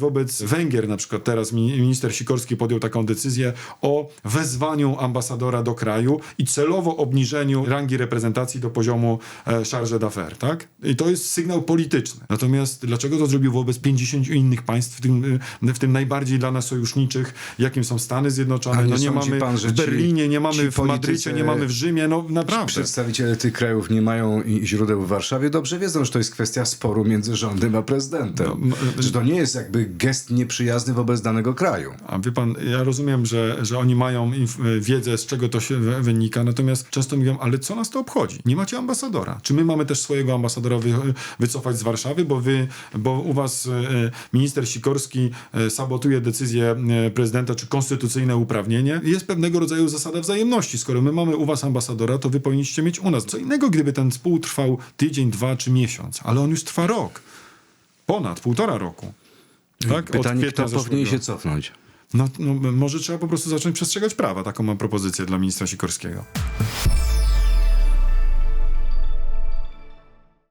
Wobec Węgier na przykład teraz mi- minister Sikorski podjął taką decyzję o wezwaniu ambasadora do kraju i celowo obniżeniu rangi reprezentacji do poziomu e, charge d'affaires, tak? I to jest sygnał polityczny. Natomiast dlaczego to zrobił wobec 50 innych państw, w tym, e, w tym najbardziej dla nas sojuszniczych, jakim są Stany Zjednoczone? Nie no nie mamy pan, w ci- Berlinie, nie mamy w Madrycie, nie mamy w Rzymie, no naprawdę. Przedstawiciele tych krajów nie mają źródeł w Warszawie. Dobrze wiedzą, że to jest kwestia sporu między rządem a prezydentem. No, że to nie jest jakby gest nieprzyjazny wobec danego kraju. A wie pan, ja rozumiem, że, że oni mają wiedzę, z czego to się wy- wynika, natomiast często mówią, ale co nas to obchodzi? Nie macie ambasadora. Czy my mamy też swojego ambasadora wy, wycofać z Warszawy, bo wy, bo u was e, minister Sikorski e, sabotuje decyzję e, prezydenta, czy konstytucyjne uprawnienie? Jest pewnego rodzaju zasada wzajemności. Skoro my mamy u was ambasadora, to wy powinniście mieć u nas. Co innego, gdyby ten spół trwał tydzień, dwa czy miesiąc, ale on już trwa rok. Ponad półtora roku. Tak? Pytanie, kto powinien się cofnąć. No, no, może trzeba po prostu zacząć przestrzegać prawa. Taką mam propozycję dla ministra Sikorskiego.